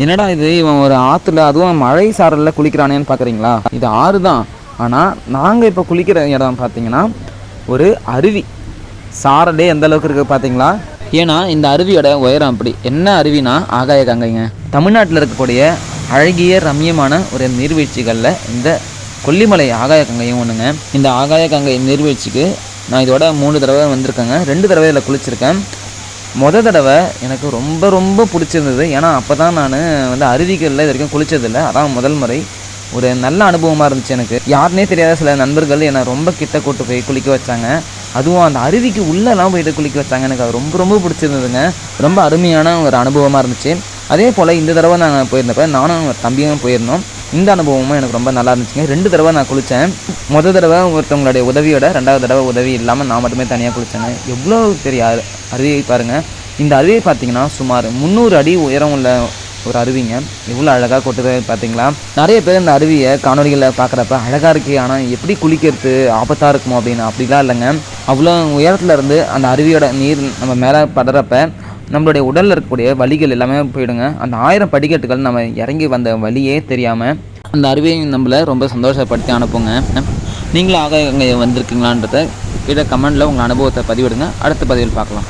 என்னடா இது? இவன் ஒரு ஆற்றுல அதுவும் மழை சாரலில் குளிக்கிறானேன்னு பார்க்குறீங்களா இது ஆறு தான். ஆனால் நாங்கள் இப்போ குளிக்கிற இடம் பார்த்தீங்கன்னா ஒரு அருவி. சாரலே எந்த அளவுக்கு இருக்குது பார்த்தீங்களா ஏன்னா இந்த அருவியோட உயரம் அப்படி. என்ன அருவினா ஆகாய கங்கைங்க. தமிழ்நாட்டில் இருக்கக்கூடிய அழகிய ரம்மியமான ஒரு நீர்வீழ்ச்சிகளில் இந்த கொல்லிமலை ஆகாய கங்கையும் ஒன்றுங்க இந்த ஆகாய கங்கை நீர்வீழ்ச்சிக்கு நான் இதோட மூணு தடவை வந்திருக்கேங்க. ரெண்டு தடவை இதில் குளிச்சிருக்கேன். மொத தடவை எனக்கு ரொம்ப ரொம்ப பிடிச்சிருந்தது. ஏன்னா அப்போ தான் நான் வந்து அருவிகளில் இது வரைக்கும் குளித்ததில்லை அதான் முதல் முறை. ஒரு நல்ல அனுபவமாக இருந்துச்சு எனக்கு. யாருனே தெரியாத சில நண்பர்கள் என்னை ரொம்ப கிட்ட கூட்டு போய் குளிக்க வச்சாங்க. அதுவும் அந்த அருவிக்கு உள்ளெல்லாம் போயிட்டு குளிக்க வச்சாங்க. எனக்கு அது ரொம்ப ரொம்ப பிடிச்சிருந்ததுங்க. ரொம்ப அருமையான ஒரு அனுபவமாக இருந்துச்சு. அதே போல் இந்த தடவை நாங்கள் போயிருந்தப்ப நானும் தம்பியும் போயிருந்தோம். இந்த அனுபவமும் எனக்கு ரொம்ப நல்லா இருந்துச்சுங்க. ரெண்டு தடவை நான் குளித்தேன் மொதல் தடவை ஒருத்தவங்களுடைய உதவியோட ரெண்டாவது தடவை உதவி இல்லாமல் நான் மட்டுமே தனியாக குளித்தேங்க எவ்வளோ பெரிய அருவியை பாருங்கள் இந்த அருவியை பார்த்தீங்கன்னா சுமார் முந்நூறு அடி உயரம் உள்ள ஒரு அருவிங்க. எவ்வளோ அழகாக கொட்டுது பார்த்தீங்களா? நிறைய பேர் இந்த அருவியை காணொலிகளில் பார்க்குறப்ப அழகாக இருக்கே ஆனால் எப்படி குளிக்கிறது ஆபத்தாக இருக்குமோ அப்படின்னு அப்படிலாம் இல்லைங்க. அவ்வளோ உயரத்தில் இருந்து அந்த அருவியோட நீர் நம்ம மேலே படுறப்ப நம்மளுடைய உடலில் இருக்கக்கூடிய வலிகள் எல்லாமே போயிடுங்க. அந்த ஆயிரம் படிக்கட்டுகள் நம்ம இறங்கி வந்த வழியே தெரியாமல் அந்த அருவியை நம்மளை ரொம்ப சந்தோஷப்படுத்தி அனுப்புங்க. நீங்களும் ஆக இங்கே வந்திருக்கீங்களான்றத கீழே கமெண்டில் உங்கள் அனுபவத்தை பதிவிடுங்க. அடுத்த பதிவில் பார்க்கலாம்.